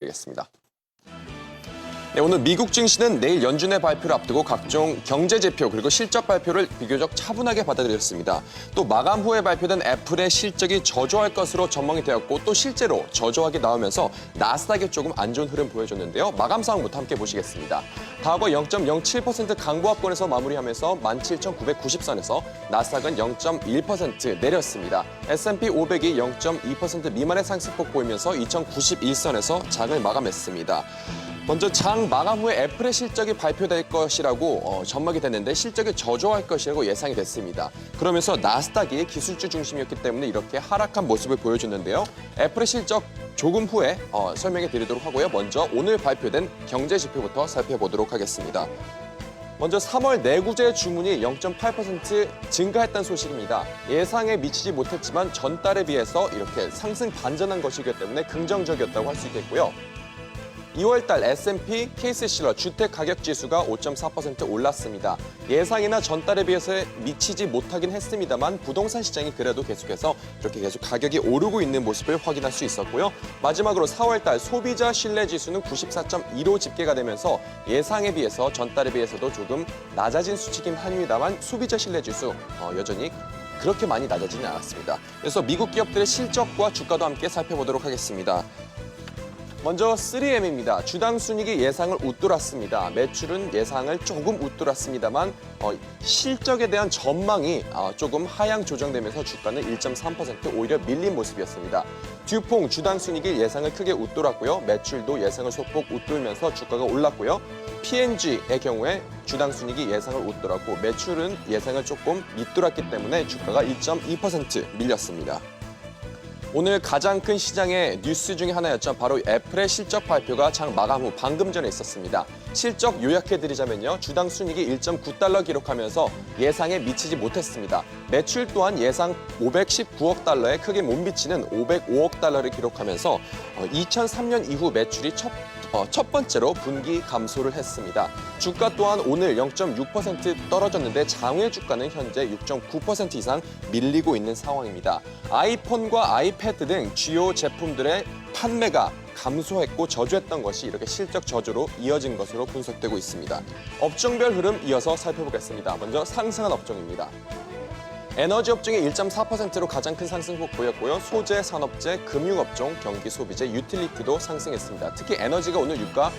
드리겠습니다. 네, 오늘 미국 증시는 내일 연준의 발표를 앞두고 각종 경제 지표 그리고 실적 발표를 비교적 차분하게 받아들였습니다. 또 마감 후에 발표된 애플의 실적이 저조할 것으로 전망이 되었고 또 실제로 저조하게 나오면서 나스닥이 조금 안 좋은 흐름 보여줬는데요. 마감 상황부터 함께 보시겠습니다. 다우가 0.07% 강보합권에서 마무리하면서 17,990선에서 나스닥은 0.1% 내렸습니다. S&P 500이 0.2% 미만의 상승폭 보이면서 2,091선에서 장을 마감했습니다. 먼저 장 마감 후에 애플의 실적이 발표될 것이라고 어, 전망이 됐는데 실적이 저조할 것이라고 예상이 됐습니다. 그러면서 나스닥이 기술주 중심이었기 때문에 이렇게 하락한 모습을 보여줬는데요. 애플의 실적 조금 후에 어, 설명해 드리도록 하고요. 먼저 오늘 발표된 경제 지표부터 살펴보도록 하겠습니다. 먼저 3월 내구재 주문이 0.8% 증가했다는 소식입니다. 예상에 미치지 못했지만 전달에 비해서 이렇게 상승 반전한 것이기 때문에 긍정적이었다고 할 수 있겠고요. 2월 달 S&P 케이스실러 주택 가격 지수가 5.4% 올랐습니다. 예상이나 전달에 비해서 미치지 못하긴 했습니다만 부동산 시장이 그래도 계속해서 이렇게 계속 가격이 오르고 있는 모습을 확인할 수 있었고요. 마지막으로 4월 달 소비자 신뢰 지수는 94.2로 집계가 되면서 예상에 비해서 전달에 비해서도 조금 낮아진 수치긴 합니다만 소비자 신뢰 지수 어, 여전히 그렇게 많이 낮아지는 않았습니다. 그래서 미국 기업들의 실적과 주가도 함께 살펴보도록 하겠습니다. 먼저 3M입니다. 주당 순이익이 예상을 웃돌았습니다. 매출은 예상을 조금 웃돌았습니다만 어, 실적에 대한 전망이 어, 조금 하향 조정되면서 주가는 1.3% 오히려 밀린 모습이었습니다. 듀퐁 주당 순이익이 예상을 크게 웃돌았고요. 매출도 예상을 소폭 웃돌면서 주가가 올랐고요. P&G의 경우에 주당 순이익이 예상을 웃돌았고 매출은 예상을 조금 밑돌았기 때문에 주가가 2.2% 밀렸습니다. 오늘 가장 큰 시장의 뉴스 중에 하나였죠. 바로 애플의 실적 발표가 장 마감 후 방금 전에 있었습니다. 실적 요약해드리자면요. 주당 순이익이 1.9달러 기록하면서 예상에 미치지 못했습니다. 매출 또한 예상 519억 달러에 크게 못 미치는 505억 달러를 기록하면서 2003년 이후 매출이 첫 어, 첫 번째로 분기 감소를 했습니다. 주가 또한 오늘 0.6% 떨어졌는데 장외 주가는 현재 6.9% 이상 밀리고 있는 상황입니다. 아이폰과 아이패드 등 주요 제품들의 판매가 감소했고 저조했던 것이 이렇게 실적 저조로 이어진 것으로 분석되고 있습니다. 업종별 흐름 이어서 살펴보겠습니다. 먼저 상승한 업종입니다. 에너지 업종이 1.4%로 가장 큰 상승폭 보였고요. 소재, 산업재, 금융업종, 경기 소비재, 유틸리티도 상승했습니다. 특히 에너지가 오늘 유가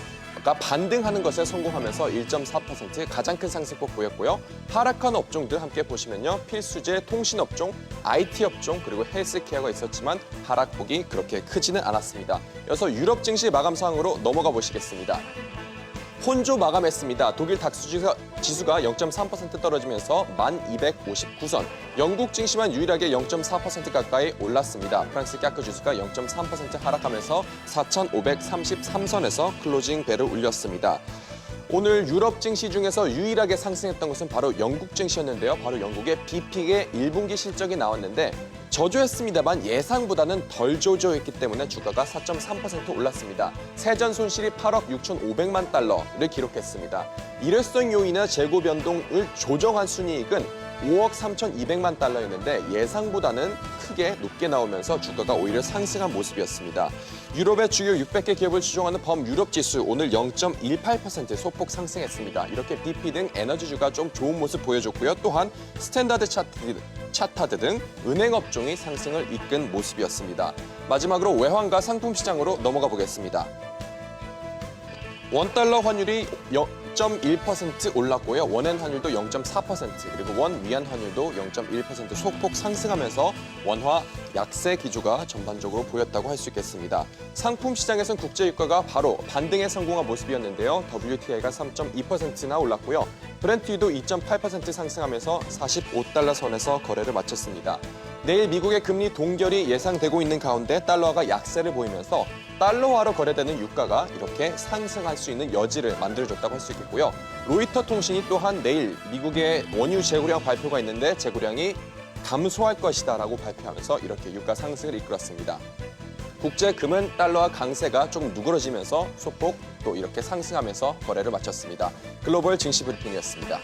가 반등하는 것에 성공하면서 1.4% 가장 큰 상승폭 보였고요. 하락한 업종들 함께 보시면요. 필수재, 통신업종, IT 업종 그리고 헬스케어가 있었지만 하락폭이 그렇게 크지는 않았습니다. 이어서 유럽 증시 마감 상황으로 넘어가 보시겠습니다. 혼조 마감했습니다. 독일 닥스 지수가, 지수가 0.3% 떨어지면서 1259선. 영국 증시만 유일하게 0.4% 가까이 올랐습니다. 프랑스 까크 지수가 0.3% 하락하면서 4,533선에서 클로징 벨을 울렸습니다. 오늘 유럽 증시 중에서 유일하게 상승했던 것은 바로 영국 증시였는데요. 바로 영국의 비픽의 1분기 실적이 나왔는데 저조했습니다만 예상보다는 덜 저조했기 때문에 주가가 4.3% 올랐습니다. 세전 손실이 8억 6,500만 달러를 기록했습니다. 일회성 요인이나 재고 변동을 조정한 순이익은 5억 3,200만 달러였는데 예상보다는 크게 높게 나오면서 주가가 오히려 상승한 모습이었습니다. 유럽의 주요 600개 기업을 추종하는 범유럽 지수 오늘 0.18% 소폭 상승했습니다. 이렇게 BP 등 에너지주가 좀 좋은 모습 보여줬고요. 또한 스탠다드 차트, 차타드 등 은행 업종이 상승을 이끈 모습이었습니다. 마지막으로 외환과 상품 시장으로 넘어가 보겠습니다. 원달러 환율이 0.1% 올랐고요. 원엔 환율도 0.4% 그리고 원 위안 환율도 0.1% 소폭 상승하면서 원화 약세 기조가 전반적으로 보였다고 할 수 있겠습니다. 상품 시장에선 국제 유가가 바로 반등에 성공한 모습이었는데요. WTI가 3.2%나 올랐고요. 브렌트유도 2.8% 상승하면서 45달러 선에서 거래를 마쳤습니다. 내일 미국의 금리 동결이 예상되고 있는 가운데 달러화가 약세를 보이면서 달러화로 거래되는 유가가 이렇게 상승할 수 있는 여지를 만들어줬다고 할 수 있겠 고요. 로이터 통신이 또한 내일 미국의 원유 재고량 발표가 있는데 재고량이 감소할 것이다라고 발표하면서 이렇게 유가 상승을 이끌었습니다. 국제 금은 달러와 강세가 조금 누그러지면서 소폭 또 이렇게 상승하면서 거래를 마쳤습니다. 글로벌 증시 브리핑이었습니다.